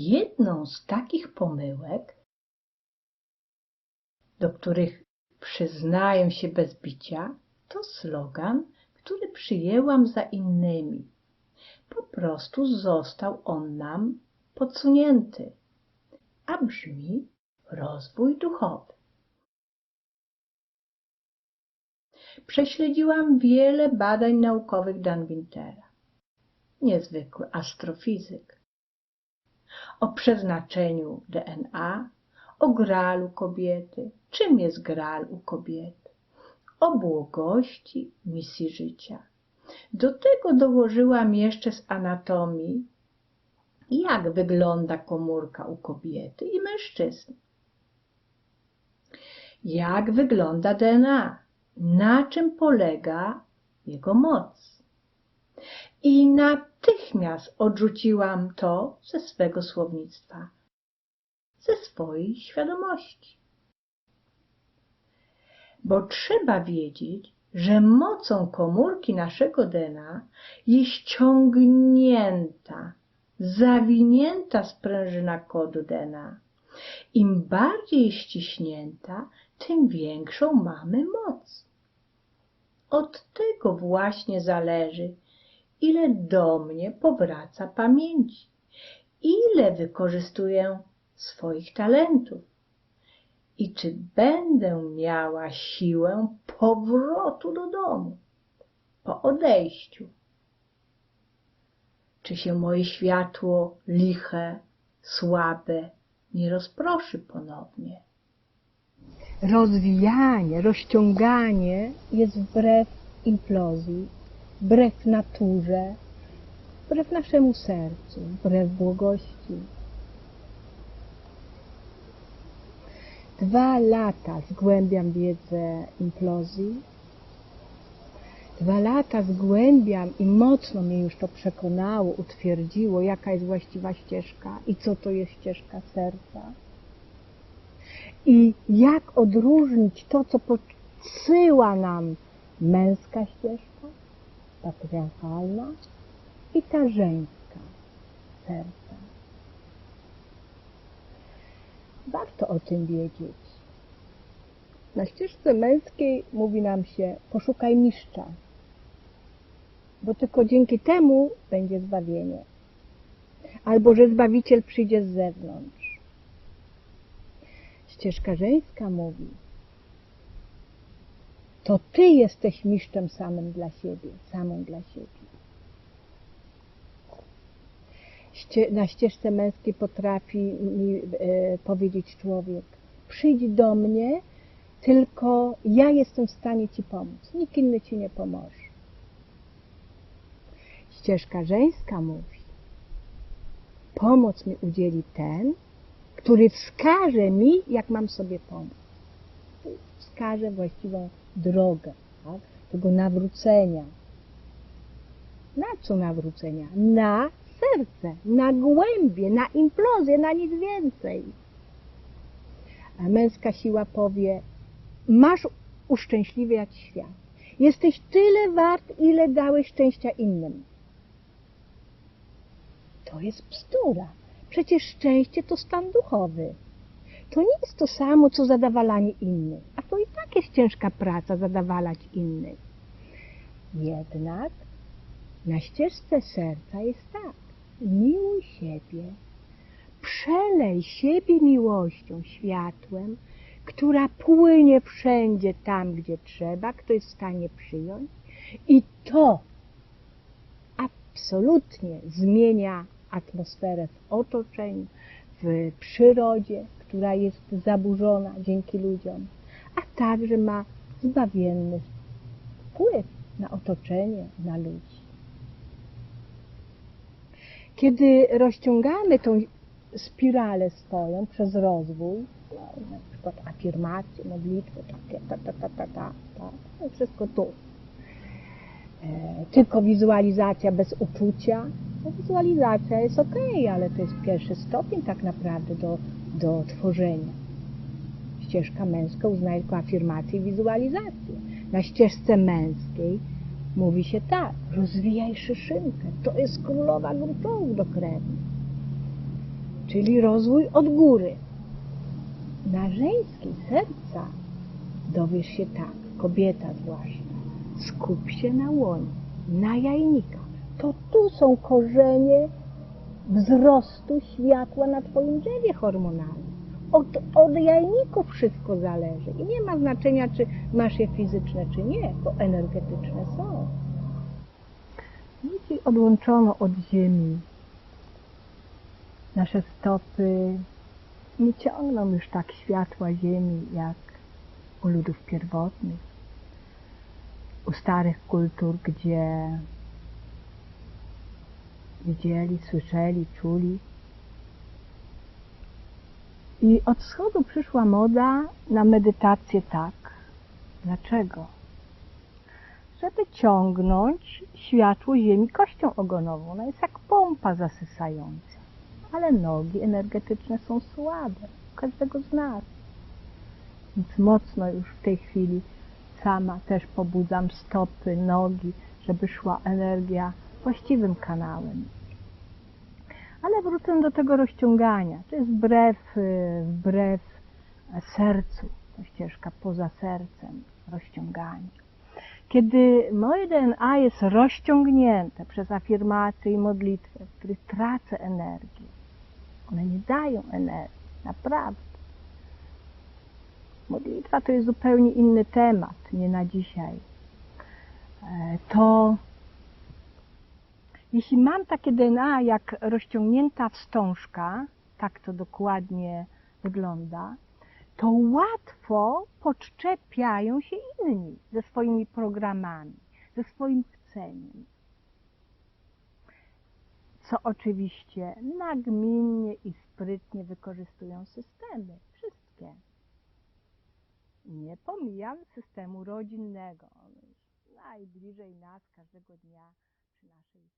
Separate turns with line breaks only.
Jedną z takich pomyłek, do których przyznaję się bez bicia, to slogan, który przyjęłam za innymi. Po prostu został on nam podsunięty, a brzmi rozwój duchowy. Prześledziłam wiele badań naukowych Dan Wintera. Niezwykły astrofizyk. O przeznaczeniu DNA, o gralu kobiety, czym jest gral u kobiety, o błogości misji życia. Do tego dołożyłam jeszcze z anatomii, jak wygląda komórka u kobiety i mężczyzny. Jak wygląda DNA, na czym polega jego moc. I natychmiast odrzuciłam to ze swego słownictwa, ze swojej świadomości. Bo trzeba wiedzieć, że mocą komórki naszego DNA jest ciągnięta, zawinięta sprężyna kodu DNA. Im bardziej ściśnięta, tym większą mamy moc. Od tego właśnie zależy, ile do mnie powraca pamięci, ile wykorzystuję swoich talentów i czy będę miała siłę powrotu do domu po odejściu. Czy się moje światło liche, słabe nie rozproszy ponownie.
rozwijanie, rozciąganie jest wbrew implozji, wbrew naturze, wbrew naszemu sercu, wbrew błogości. Dwa lata zgłębiam wiedzę implozji. Dwa lata zgłębiam i mocno mnie już to przekonało, utwierdziło, jaka jest właściwa ścieżka i co to jest ścieżka serca i jak odróżnić to, co podsyła nam męska ścieżka, patriarchalna i ta żeńska serca. Warto o tym wiedzieć. Na ścieżce męskiej mówi nam się poszukaj mistrza, bo tylko dzięki temu będzie zbawienie. Albo że Zbawiciel przyjdzie z zewnątrz. Ścieżka żeńska mówi, to Ty jesteś mistrzem samym dla siebie, samą dla siebie. Na ścieżce męskiej potrafi mi e, powiedzieć człowiek, przyjdź do mnie, tylko ja jestem w stanie Ci pomóc, nikt inny Ci nie pomoże. Ścieżka żeńska mówi, pomoc mi udzieli ten, który wskaże mi, jak mam sobie pomóc. Wskaże właściwą drogę tak? tego nawrócenia. Na co nawrócenia? Na serce, na głębie, na implozję, na nic więcej. A męska siła powie, masz uszczęśliwiać świat. Jesteś tyle wart, ile dałeś szczęścia innym. To jest bzdura. Przecież szczęście to stan duchowy. To nie jest to samo, co zadawalanie innych. To i tak jest ciężka praca zadawalać innych. Jednak na ścieżce serca jest tak. Miłuj siebie. Przelej siebie miłością, światłem, która płynie wszędzie tam, gdzie trzeba, kto jest w stanie przyjąć. I to absolutnie zmienia atmosferę w otoczeniu, w przyrodzie, która jest zaburzona dzięki ludziom, a także ma zbawienny wpływ na otoczenie, na ludzi. Kiedy rozciągamy tą spiralę swoją przez rozwój, no, na przykład afirmacje, modlitwy, takie, ta, ta, ta, ta, ta, ta, wszystko tu. E, tylko wizualizacja bez uczucia, no, wizualizacja jest ok, ale to jest pierwszy stopień tak naprawdę do, do tworzenia. Ścieżka męska uznaje tylko afirmację i wizualizację. Na ścieżce męskiej mówi się tak, rozwijaj szyszynkę, to jest królowa gruczołów do krewni. czyli rozwój od góry. Na żeńskiej serca dowiesz się tak, kobieta zwłaszcza, skup się na łonie, na jajnikach. To tu są korzenie wzrostu światła na Twoim drzewie hormonalnym. Od, od jajników wszystko zależy i nie ma znaczenia, czy masz je fizyczne, czy nie, bo energetyczne są. Ludzi odłączono od ziemi. Nasze stopy nie ciągną już tak światła ziemi, jak u ludów pierwotnych, u starych kultur, gdzie widzieli, słyszeli, czuli. I od wschodu przyszła moda na medytację tak. Dlaczego? Żeby ciągnąć światło Ziemi kością ogonową. Ona jest jak pompa zasysająca. Ale nogi energetyczne są słabe. Każdego z nas. Więc mocno już w tej chwili sama też pobudzam stopy, nogi, żeby szła energia właściwym kanałem. Ale wrócę do tego rozciągania. To jest wbrew, y, wbrew sercu, to ścieżka poza sercem, rozciąganie. Kiedy moje DNA jest rozciągnięte przez afirmacje i modlitwę, w których tracę energię, one nie dają energii, naprawdę. Modlitwa to jest zupełnie inny temat, nie na dzisiaj. E, To jeśli mam takie DNA jak rozciągnięta wstążka, tak to dokładnie wygląda, to łatwo podczepiają się inni ze swoimi programami, ze swoim chceniem. Co oczywiście nagminnie i sprytnie wykorzystują systemy, wszystkie. Nie pomijam systemu rodzinnego. On jest najbliżej nas każdego dnia przy naszej